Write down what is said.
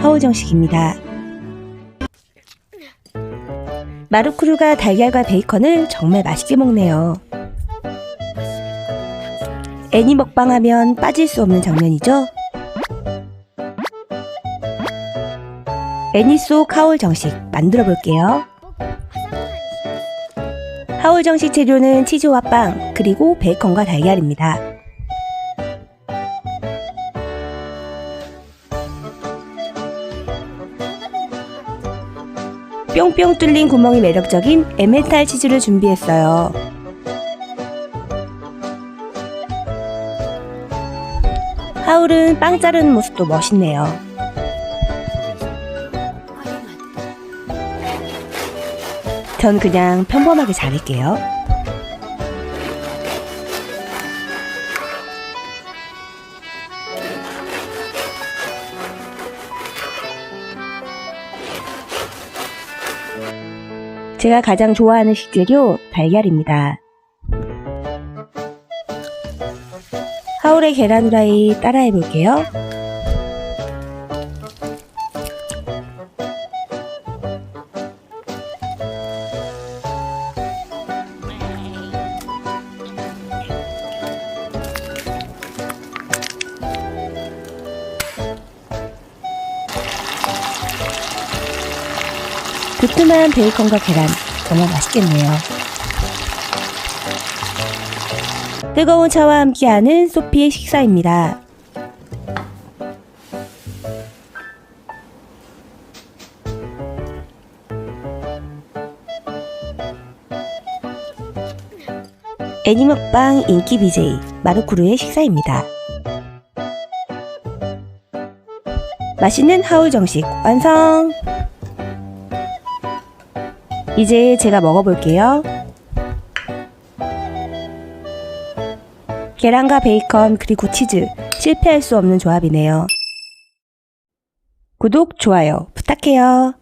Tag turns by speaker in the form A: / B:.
A: 하울 정식입니다. 마루크루가 달걀과 베이컨을 정말 맛있게 먹네요. 애니 먹방하면 빠질 수 없는 장면이죠. 애니 속 하울 정식 만들어 볼게요. 하울 정식 재료는 치즈와 빵, 그리고 베이컨과 달걀입니다. 뿅뿅 뚫린 구멍이 매력적인 에메탈 치즈를 준비했어요. 하울은 빵 자르는 모습도 멋있네요. 전 그냥 평범하게 자를게요. 제가 가장 좋아하는 식재료 달걀입니다. 하울의 계란 후라이 따라해 볼게요. 두툼한 베이컨과 계란 정말 맛있겠네요. 뜨거운 차와 함께하는 소피의 식사입니다. 애니먹방 인기 BJ 마루쿠루의 식사입니다. 맛있는 하울 정식 완성! 이제 제가 먹어볼게요. 계란과 베이컨 그리고 치즈 실패할 수 없는 조합이네요. 구독, 좋아요 부탁해요.